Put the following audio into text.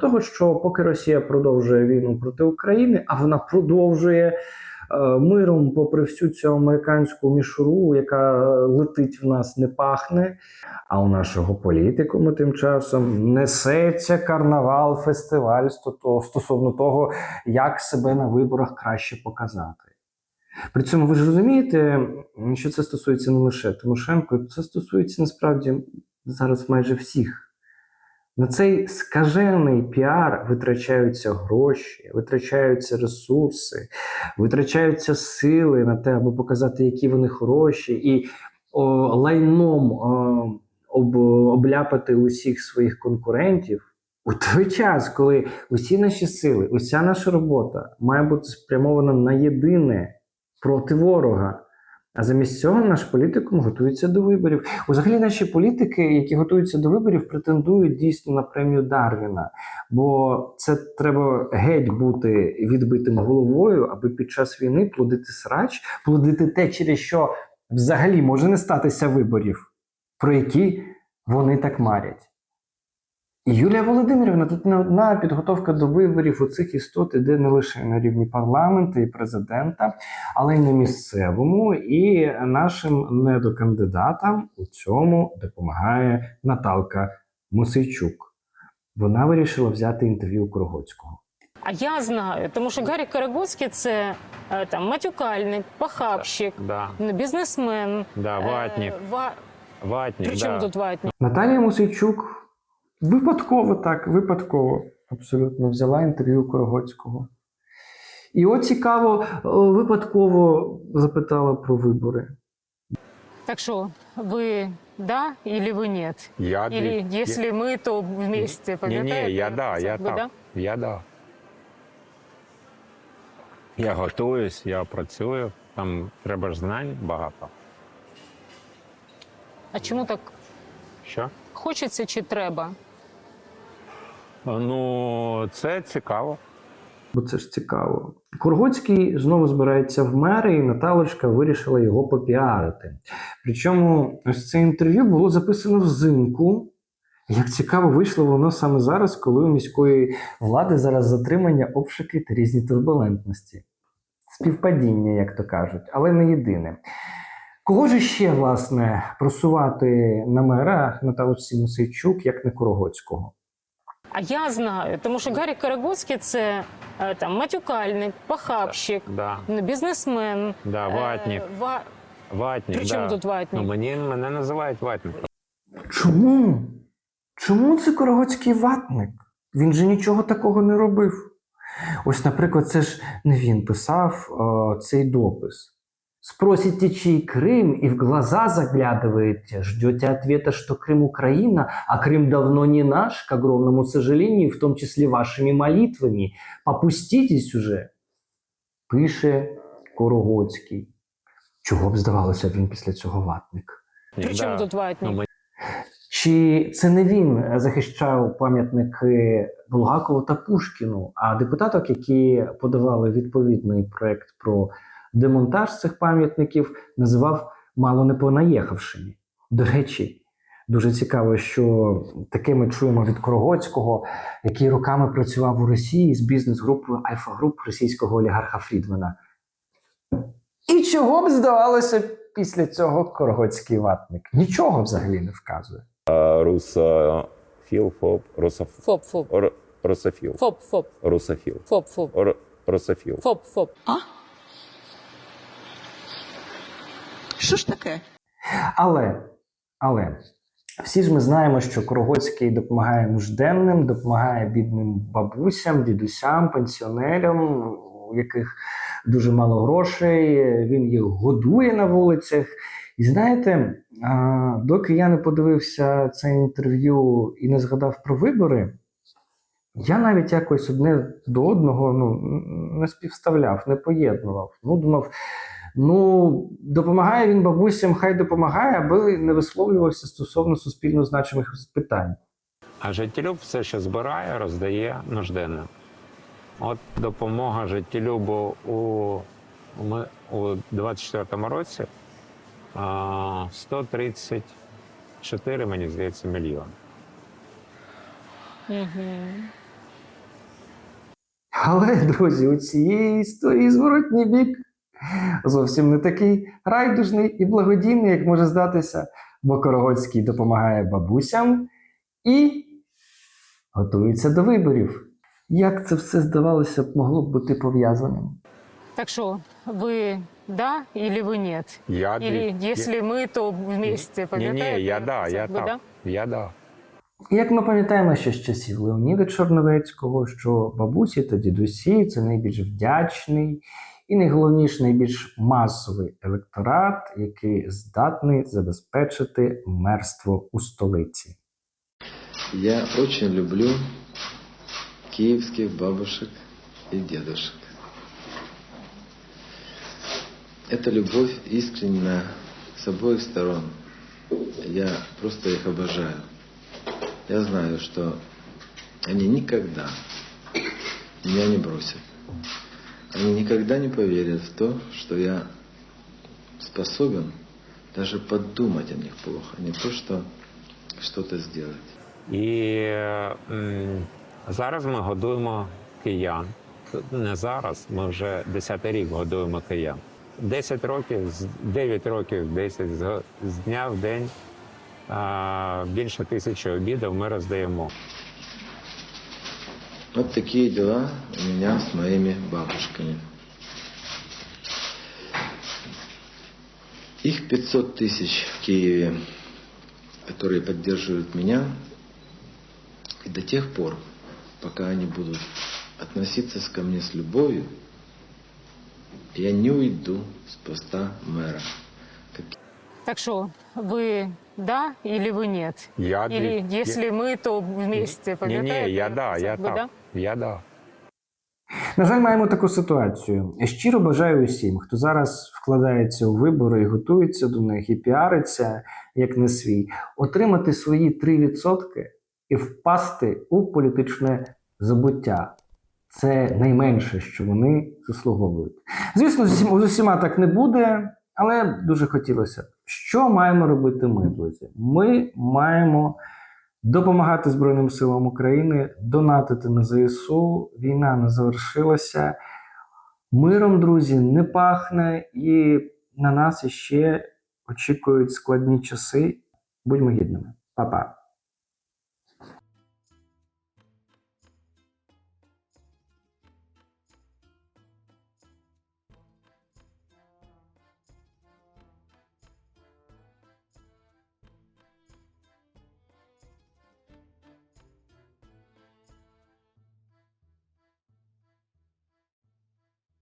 того, що поки Росія продовжує війну проти України, а вона продовжує е, миром, попри всю цю американську мішуру, яка летить в нас, не пахне. А у нашого політикуму тим часом несеться карнавал, фестиваль сто- стосовно того, як себе на виборах краще показати. При цьому ви ж розумієте, що це стосується не лише Тимошенко, це стосується насправді зараз майже всіх. На цей скажений піар витрачаються гроші, витрачаються ресурси, витрачаються сили на те, аби показати, які вони хороші, і о, лайном о, об, обляпати усіх своїх конкурентів. У той час, коли усі наші сили, уся наша робота має бути спрямована на єдине проти ворога. А замість цього наш політикум готується до виборів. Взагалі, наші політики, які готуються до виборів, претендують дійсно на премію Дарвіна. Бо це треба геть бути відбитим головою, аби під час війни плодити срач, плодити те, через що взагалі може не статися виборів, про які вони так марять. І Юлія Володимирівна тут не одна підготовка до виборів у цих істот іде не лише на рівні парламенту і президента, але й на місцевому. І нашим недокандидатам у цьому допомагає Наталка Мосейчук. Вона вирішила взяти інтерв'ю Крогоцького. А я знаю, тому що Гаррі Карагоцький це е, там матюкальник, похабщик, Да, бізнесмен. да, ватник, Е, ва... ватник, При чому да. тут ватник? Наталія Мосейчук випадково так, випадково абсолютно взяла інтерв'ю Корогоцького. І от цікаво, випадково запитала про вибори. Так що, ви да или ви нет? Я, Или я- если мы, то вместе, Ні, пам'ятаєте? ні, я да, я так. да? Я да. Я готуюсь, я працюю, там треба ж знань багато. А чому так Що? хочеться чи треба? Ну, це цікаво. Бо це ж цікаво. Коргоцький знову збирається в мери, і Наталочка вирішила його попіарити. Причому ось це інтерв'ю було записано взимку. Як цікаво, вийшло воно саме зараз, коли у міської влади зараз затримання, обшуки та різні турбулентності. Співпадіння, як то кажуть, але не єдине. Кого ж ще, власне, просувати на мера Наталочці Мосейчук, як не Корогоцького? А я знаю, тому що Гаррі Карагоцький це е, там матюкальник, похабщик, Да, бізнесмен. да, е, ватник, ва... ватник, При чому да. тут ватник? Ну, мені, мене називають ватником. Чому? Чому це Корогоцький ватник? Він же нічого такого не робив. Ось, наприклад, це ж не він писав е, цей допис. Спросите, чий Крым, и в глаза заглядываете, ждете ответа, что Крым Украина, а Крым давно не наш, к огромному сожалению, в том числе вашими молитвами. Попуститесь уже, пише Корогоцький. Чого б здавалося, він після цього ватник? При чому тут ватник? Ну, ми- Чи це не він захищав пам'ятники Булгакову та Пушкіну, а депутаток, які подавали відповідний проект про демонтаж цих пам'ятників, називав мало не понаїхавшими. До речі, дуже цікаво, що таке ми чуємо від Корогоцького, який роками працював у Росії з бізнес-групою Альфа-груп російського олігарха Фрідмана. І чого б здавалося після цього Корогоцький ватник? Нічого взагалі не вказує. Русофіл, ФОП, русоф, Фоп, русофіл, фоп, фоп, русофіл, фоп, фоп, русофіл. фоп, фоп. Що ж таке? Але, але всі ж ми знаємо, що Корогоцький допомагає нужденним, допомагає бідним бабусям, дідусям, пенсіонерам, у яких дуже мало грошей. Він їх годує на вулицях. І знаєте, доки я не подивився це інтерв'ю і не згадав про вибори, я навіть якось одне до одного ну, не співставляв, не поєднував. Ну, думав, ну, допомагає він бабусям, хай допомагає, аби не висловлювався стосовно суспільно значимих питань. А життєлюб все, що збирає, роздає нужденним. От допомога життєлюбу у, у, ми- у 24-му році 134, мені здається, мільйони. Угу. Але, друзі, у цієї історії зворотній бік зовсім не такий райдужний і благодійний, як може здатися, бо Корогоцький допомагає бабусям і готується до виборів. Як це все здавалося б могло б бути пов'язаним? Так что, вы да или вы нет? Я Или дві- если мы, то вместе, Ні, пам'ятаєте? ні, я да, я Ви так. да? Я да. І Як ми пам'ятаємо ще з часів Леоніда Чорновецького, що бабусі та дідусі це найбільш вдячний і найголовніше, найбільш масовий електорат, який здатний забезпечити мерство у столиці. Я очень люблю киевских бабушек и дедушек. Эта любовь искренна с обоих сторон. Я просто их обожаю. Я знаю, что они никогда меня не бросят. Они никогда не поверят в то, что я способен даже подумать о них плохо, не то, что что-то сделать. І зараз ми годуємо киян. Не зараз, ми вже 10 рік годуємо киян. 10 років, 9 років, 10 з, з дня в день більше тисячі обідів ми роздаємо. Вот такие дела у меня с моими бабушками. Их 500 тысяч в Киеве, которые поддерживают меня. И до тех пор, пока они будут относиться ко мне с любовью, я не уйду с поста мэра. Так что, вы да или вы нет? Я Или дві- если мы, то вместе, Ні, пам'ятаєте? ні, я да, я Ви так. да? Я да. На жаль, маємо таку ситуацію. Я щиро бажаю усім, хто зараз вкладається у вибори і готується до них, і піариться як не свій, отримати свої 3% і впасти у політичне забуття. Це найменше, що вони заслуговують. Звісно, з усім- з усіма так не буде, але дуже хотілося. Що маємо робити ми, друзі? Ми маємо допомагати Збройним силам України, донатити на ЗСУ. Війна не завершилася. Миром, друзі, не пахне, і на нас іще очікують складні часи. Будьмо гідними. Па-па.